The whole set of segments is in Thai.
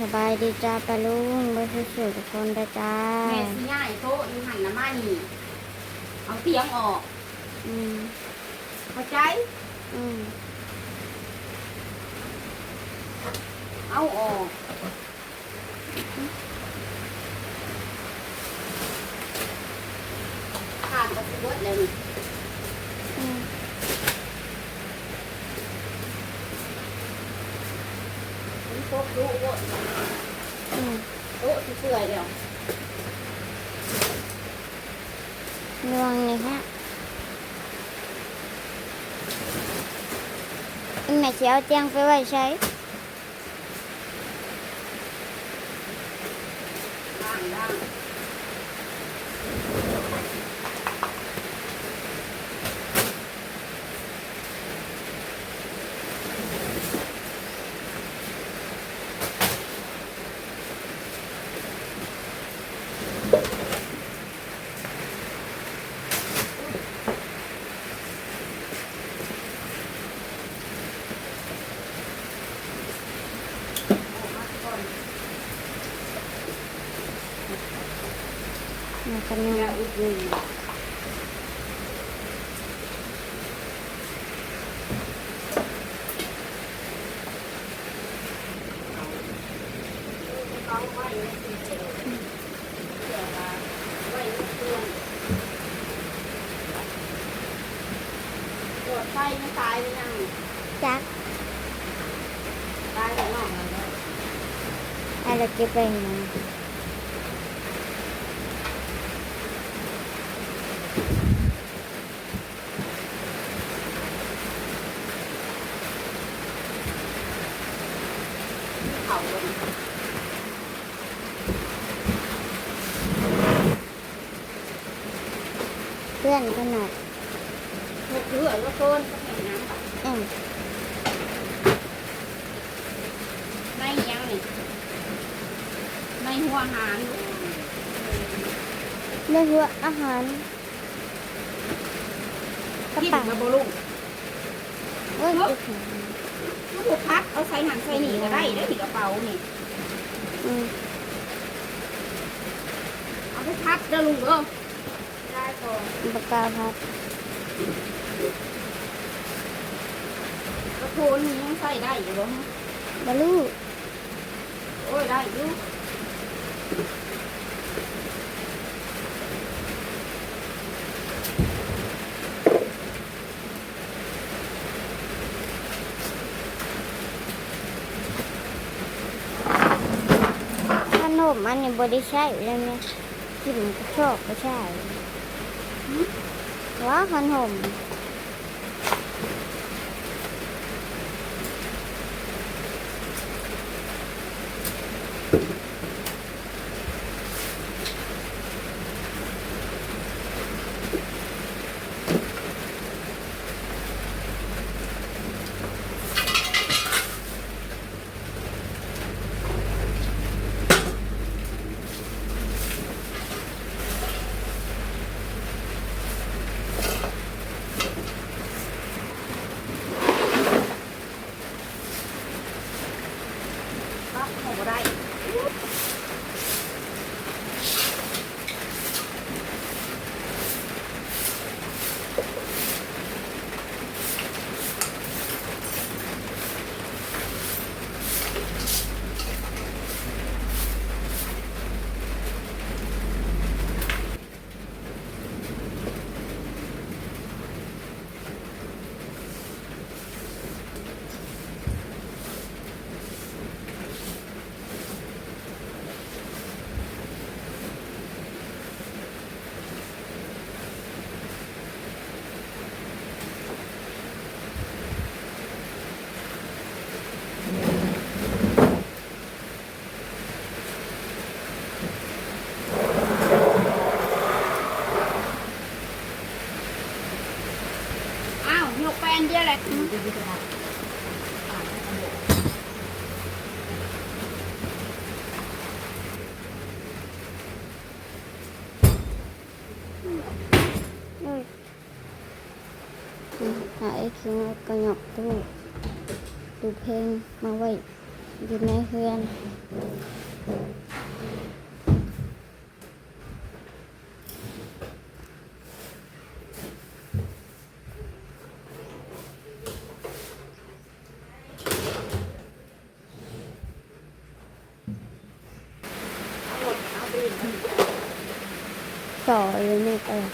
สบายดีจ้าปะลุงบ่สุดสุดทุกคนเด้อจ้าแม่สิง่ายโตะอยู่หันน้ำมานี่เอาเตียงออก อืมเข้าใจ อืมเอาออกขาดกระสุนเลยนี่ อืม มันโต๊ะรู้ว่าอืมโต๊ะที่เปื่อยเดียวลวงนี่ฮะอีแม่สิเอาเตียงไปไว้ใช้ มากันยั อย่างอึดเลยเอาไว้ในที่เดียวเดี๋ยวมาไว้ในเครื่องโดดไฟไม่ตายเลยยังจักตายแล้วเนาะให้เราเก็บไปหยังเขาเลยเพื่อนขนาดหกเรือแล้วต้นก็เห็นน้อืมำในยังนี่ในหัวหารในหัวอาหารกระกินเป๋ามาบลุง เอ้ย ลูกพักเอาใส่หันใส่หนีก็ได้ได้ถึงกระเป๋านี่อืมเอาไปพักเด้อลุงเด้อได้ก่อนปากกาครับกระโทนนี่ยังใส่ได้อยู่บ่บลูโอ้ยได้อยู่ มอันนี้บริใช้แล้วเนี่ยกินก็ชอบก็ใช่ว่าขนม ปั๊บเขาบ่ได้ อ้าวยกแปนเดียวแหละ อืมหาไอ้คิงกระหยอกตู้ดูเพลงมาไว้ อยู่ในเฮือน เอาหมดเอาไปเลยนะ ต่อเลยนี่เออ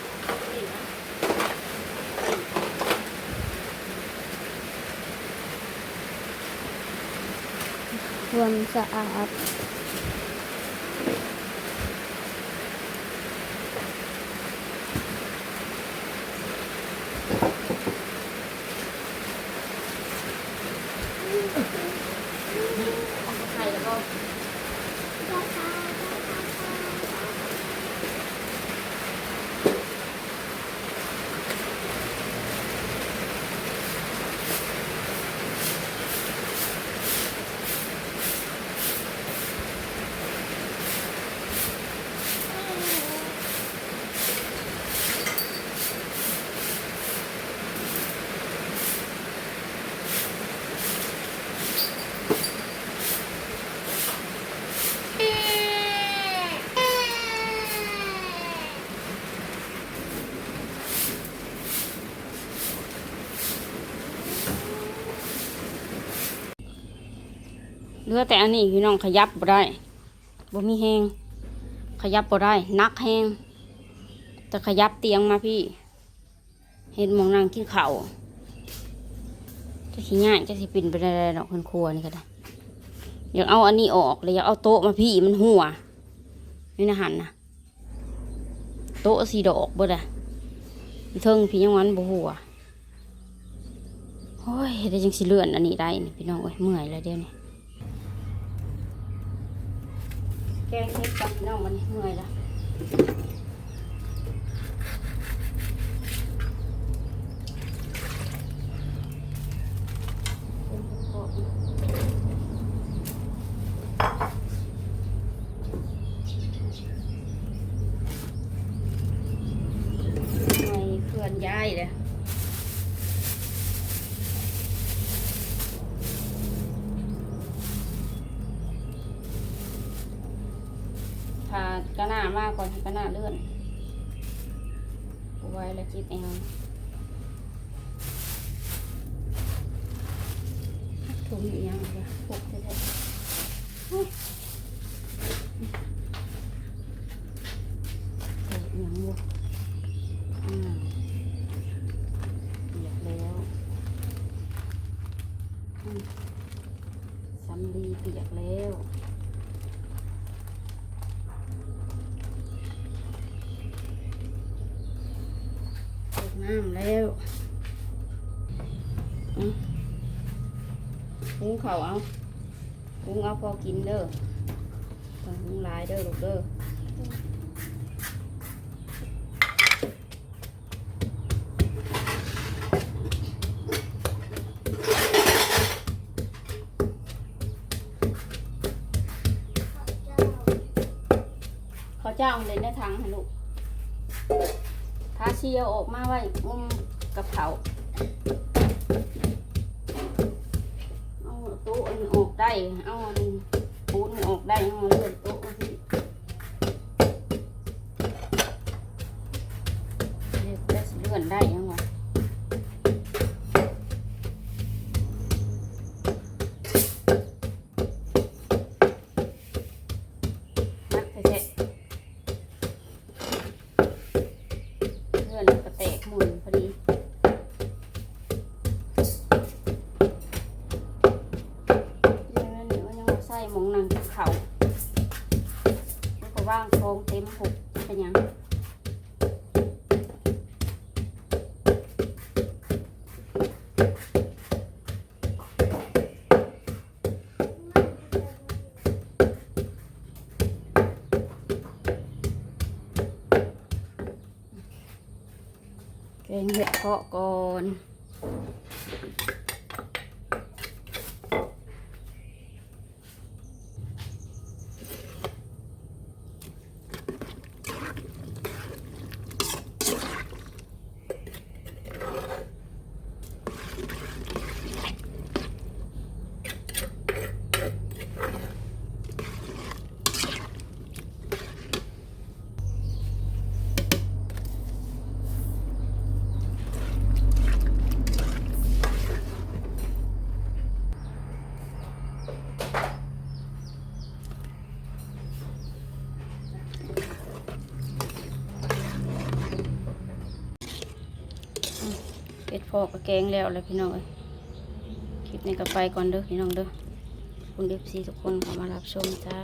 ความสะอาด เหลือแต่อันนี้พี่น้องขยับบ่ได้บ่มีแหงขยับบ่ได้นักแหงจะขยับเตียงมาพี่ เห็นมองนั่งกินข้าจะสิง่ายจะสิปิ่นไปได้ดอกคนครัวนี่ก็ได้อยากเอาอันนี้ออกเลยอยากเอาโต๊ะมาพี่มันหัวนี่นะหันนะโต๊ะสีดอกเบิดอะพี่เทิงพี่ยังวันบ่หัวโอ้ยได้จังสิเลื่อนอันนี้ได้นี่พี่น้องเอ้ยเมื่อยแล้วเดี๋ยวนี้ แกงเห็ดกับพี่น้องมันเมื่อยละไม่เคลื่อนย้ายเลยถ้ากระหน้า มาก่อนให้กระหน้าเลื่อนไว้แล้วจิบเองถุงอีกอยังเดียวพกเถอะเฮ้ยใส่อีกอยังบ่อ่าเปียกแล้วอืมสำลีเปียกแล้ว ตก น้ำแล้วอืมหุงเขาเอาหุงเอาพอกินเด้อต้องหุงลายเด้อลูกเด้อข้าเจ้าเลยในถังให้ลูก ทาเชียวออกมาไว้มุมกับเขาเอาโต๊ะอันออกได้ เอาปูนออกได้เอาเลื่อนโต๊ เขาแล้วก็ว่างฟองเต็มหกเป็นยังแกงเห็ดเพาะก่อน พอกระแกงแล้วเลยพี่น้องเอ้ยคลิปนี้ก็ไปก่อนเด้อพี่น้องเด้อคุณเอฟซีทุกคนเข้ามารับชมจ้า